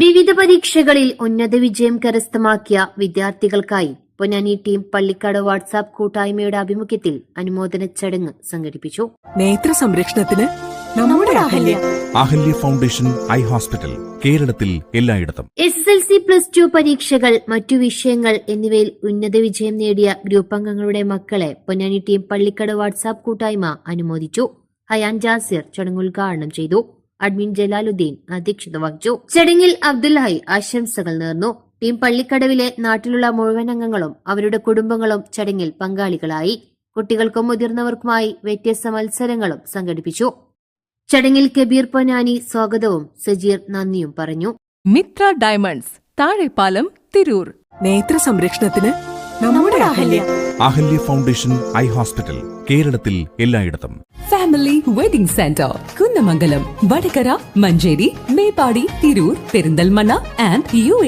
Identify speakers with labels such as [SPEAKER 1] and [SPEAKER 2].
[SPEAKER 1] വിവിധ പരീക്ഷകളിൽ ഉന്നത വിജയം കരസ്ഥമാക്കിയ വിദ്യാർത്ഥികൾക്കായി പൊന്നാനി ടീം പള്ളിക്കാട് വാട്സാപ്പ് കൂട്ടായ്മയുടെ ആഭിമുഖ്യത്തിൽ അനുമോദന ചടങ്ങ് സംഘടിപ്പിച്ചു.
[SPEAKER 2] നേത്ര സംരക്ഷണത്തിന് നമ്മുടെ Ahalya.
[SPEAKER 3] Ahalya foundation eye hospital കേരളത്തിൽ എല്ലായിടത്തും.
[SPEAKER 1] S S L C plus two പരീക്ഷകൾ മറ്റു വിഷയങ്ങൾ എന്നിവയിൽ ഉന്നത വിജയം നേടിയ ഗ്രൂപ്പ് അംഗങ്ങളുടെ മക്കളെ പൊന്നാനി ടീം പള്ളിക്കട് വാട്സാപ്പ് കൂട്ടായ്മ അനുമോദിച്ചു. ഹയാൻ ജാസിർ ചടങ്ങ് ഉദ്ഘാടനം ചെയ്തു. അഡ്മിൻ ജലാലുദ്ദീൻ അധ്യക്ഷത വഹിച്ചു. ചടങ്ങിൽ അബ്ദുല്ലായി ആശംസകൾ നേർന്നു. ടീം പള്ളിക്കടവിലെ നാട്ടിലുള്ള മുഴുവൻ അംഗങ്ങളും അവരുടെ കുടുംബങ്ങളും ചടങ്ങിൽ പങ്കാളികളായി. കുട്ടികൾക്കും മുതിർന്നവർക്കുമായി വ്യത്യസ്ത മത്സരങ്ങളും സംഘടിപ്പിച്ചു. ചടങ്ങിൽ കബീർ പൊന്നാനി സ്വാഗതവും സജീർ നന്ദിയും പറഞ്ഞു.
[SPEAKER 4] മിത്ര ഡയമണ്ട്സ് താഴെപ്പാലം തിരൂർ.
[SPEAKER 2] നേത്ര സംരക്ഷണത്തിന് നമ്മുടെ Ahalya.
[SPEAKER 3] Ahalya. Foundation eye hospital കേരളത്തിൽ എല്ലായിടത്തും.
[SPEAKER 5] Family wedding centre. Kunnamangalam Vadakara Manjeri Meppadi Tirur Perinthalmanna and U A